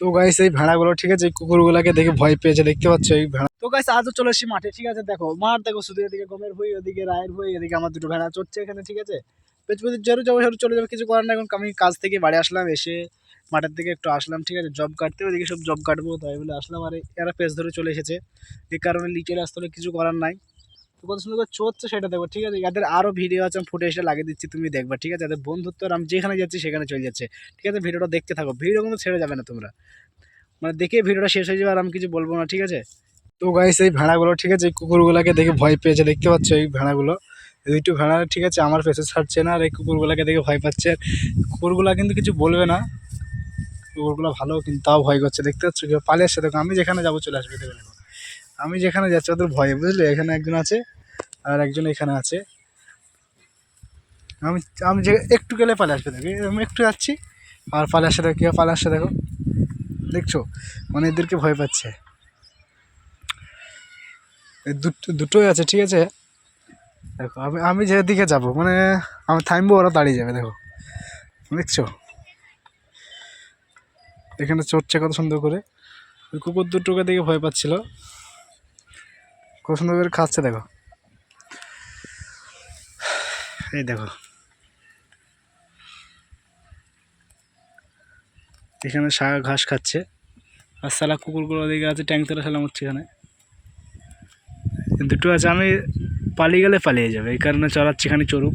তো গাইস এই ভেড়াগুলো, ঠিক আছে? কুকুরগুলোকে দেখে ভয় পেয়েছে, দেখতে পাচ্ছ এই ভেড়া? তো গাইস আজও চলে এসেছি মাঠে, ঠিক আছে? দেখো, মাঠ, দেখো, শুধু এদিকে গমের ভুই, ওদিকে রায়ের ভুই, এদিকে আমার দুটো ভেড়া চড়ছে এখানে, ঠিক আছে? পেছপেছি জোরে যাব সেরু চলে যাবে, কিছু করার না এখন আমি কাজ থেকে বাড়ি আসলাম, এসে মাঠের দিকে একটু আসলাম, ঠিক আছে? জব কাটতে, ওদিকে সব জব কাটবো, তাই বলে আসলাম, আর এরা পেছ ধরে চলে এসেছে। এই কারণে চলে আসতে হলে কিছু করার নাই। কত সুন্দর করে চড়ছে সেটা দেখো ঠিক আছে? এদের আরও ভিডিও আছে, আমি ফুটে এসে লাগিয়ে দিচ্ছি, তুমি দেখবা, ঠিক আছে? এদের বন্ধুত্ব আমি যেখানে যাচ্ছি, সেখানে চলে যাচ্ছে, ঠিক আছে? ভিডিওটা দেখতে থাকো ভিডিও কিন্তু ছেড়ে যাবে না তোমরা। মানে দেখে ভিডিওটা শেষ হয়ে যাবে আর আমি কিছু বলব না, ঠিক আছে? তো গাইস এই ভেড়াগুলো, ঠিক আছে? এই কুকুরগুলোকে দেখে ভয় পেয়েছে, দেখতে পাচ্ছ এই ভেড়াগুলো? এই দুটো ভেড়া, ঠিক আছে? আমার পেছনে ছাড়ছে না আর এই কুকুরগুলোকে দেখে ভয় পাচ্ছে। কুকুরগুলো কিন্তু কিছু বলবে না। কুকুরগুলো ভালো, কিন্তু তাও ভয় করছে, দেখতে পাচ্ছ? পালিয়ে আসছে দেখো, আমি যেখানে যাব, চলে আসবে, দেখো আমি যেখানে যাচ্ছি, ওদের ভয়ে, বুঝলে? এখানে একজন আছে আর একজন এখানে আছে। আমি আমি যে, একটু গেলে পালে আসবে, দেখি। আমি একটু যাচ্ছি, আর পালে আসছে দেখো, কেউ পালে আসছে দেখো। দেখছ? মানে এদেরকে ভয় পাচ্ছে। দুটো, দুটোই আছে, ঠিক আছে? দেখো, আমি আমি যেদিকে যাব মানে আমি থামবো, ওরা দাঁড়িয়ে যাবে, দেখো। দেখছ? এখানে চড়ছে কত সুন্দর করে। কুকুর দুটোকে দেখে ভয় পাচ্ছিল। কত সুন্দর করে খাচ্ছে, দেখো। এই দেখো। এখানে শাক, ঘাস খাচ্ছে। আর সালা কুকুরগুলো ওদিকে আছে ট্যাঙ্ক তোলা সালাম হচ্ছে এখানে। দুটো আছে, আমি পালিয়ে গেলে পালিয়ে যাবে, এই কারণে চড়াচ্ছি এখানে চড়ুক।